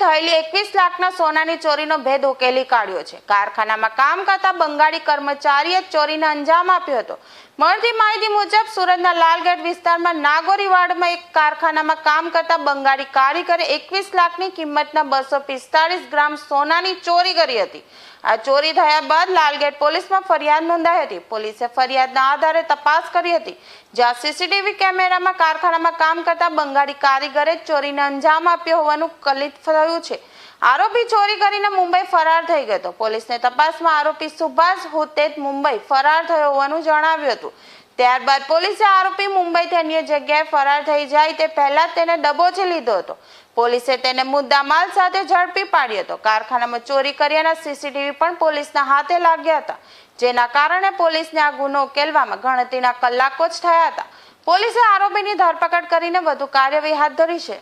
થયેલી એકવીસ લાખના સોનાની ચોરીનો ભેદ ઉકેલી કાઢ્યો છે. કારખાનામાં કામ કરતા બંગાળી કર્મચારીએ ચોરીને અંજામ આપ્યો હતો. મળતી માહિતી મુજબ સુરતના લાલગેટ વિસ્તારમાં નાગોરી વાડમાં એક કારખાનામાં કામ કરતા બંગાળી કારીગરે એકવીસ લાખની કિંમતના બસો પિસ્તાળીસ ગ્રામ સોનાની ચોરી કરી હતી. આ ચોરી થયા બાદ લાલગેટ પોલીસમાં ફરિયાદ નોંધાઈ હતી. પોલીસે ફરિયાદના આધારે તપાસ કરી હતી. જ્યાં સીસીટીવી કેમેરામાં કારખાનામાં કામ કરતા બંગાળી કારીગરે ચોરીને અંજામ આપ્યો હોવાનું કલિત થયું છે. આરોપી ચોરી કરીને મુંબઈ ફરાર થઈ ગયો પોલીસને તપાસમાં આરોપી સુભાષ હુતેત મુંબઈ ફરાર થયો હોવાનું જણાવ્યું હતું. ત્યારબાદ પોલીસે આરોપી મુંબઈથી અન્ય જગ્યાએ ફરાર થઈ જાય તે પહેલા તેને દબોચી લીધો હતો. પોલીસે તેને મુદ્દામાલ સાથે ઝડપી પાડ્યો હતો. કારખાનામાં ચોરી કર્યાના સીસીટીવી પણ પોલીસના હાથે લાગ્યા હતા. જેના કારણે પોલીસને આ ગુનો ઉકેલવામાં ગણતરીના કલાકો જ થયા હતા. પોલીસે આરોપીની ધરપકડ કરીને વધુ કાર્યવાહી હાથ ધરી છે.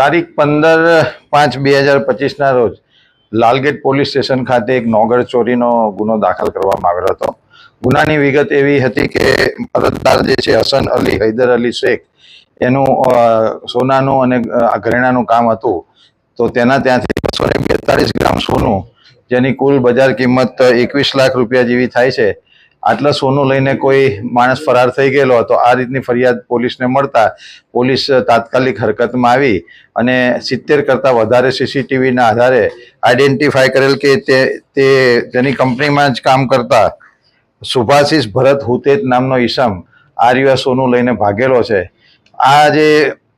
તારીખ પંદર પાંચ બે હજાર પચીસના રોજ લાલગેટ પોલીસ સ્ટેશન ખાતે એક નોગર ચોરીનો ગુનો દાખલ કરવામાં આવેલો હતો. ગુનાની વિગત એવી હતી કે અરજદાર જે છે, હસન અલી, હૈદર અલી શેખ, એનું સોનાનું અને ઘરેણાનું કામ હતું. તો તેના ત્યાંથી બસો ને ગ્રામ સોનું, જેની કુલ બજાર કિંમત એકવીસ લાખ રૂપિયા જેવી થાય છે આટલા સોનું લઈને કોઈ માણસ ફરાર થઈ ગયેલો હતો આ રીતની ફરિયાદ પોલીસને મળતા પોલીસ તાત્કાલિક હરકતમાં આવી અને સિત્તેર કરતાં વધારે સીસીટીવીના આધારે આઈડેન્ટિફાય કરેલ કે તે તે તેની કંપનીમાં જ કામ કરતા સુભાષિસ ભરત હુતેત નામનો ઈસમ આ રહ્યા સોનું લઈને ભાગેલો છે. આ જે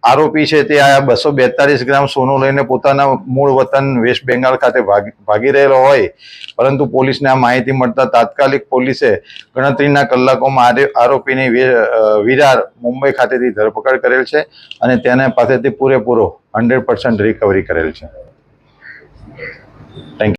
આરોપી છે તે આ બસો બેતાલીસ ગ્રામ સોનું લઈને પોતાના મૂળ વતન વેસ્ટ બેંગાલ ખાતે ભાગી રહેલો હોય. પરંતુ પોલીસને આ માહિતી મળતા તાત્કાલિક પોલીસે ગણતરીના કલાકોમાં આરે- આરોપીની વિરાર મુંબઈ ખાતેથી ધરપકડ કરેલ છે અને તેને પાસેથી પૂરેપૂરો હંડ્રેડ પર્સન્ટ રિકવરી કરેલ છે. થેન્ક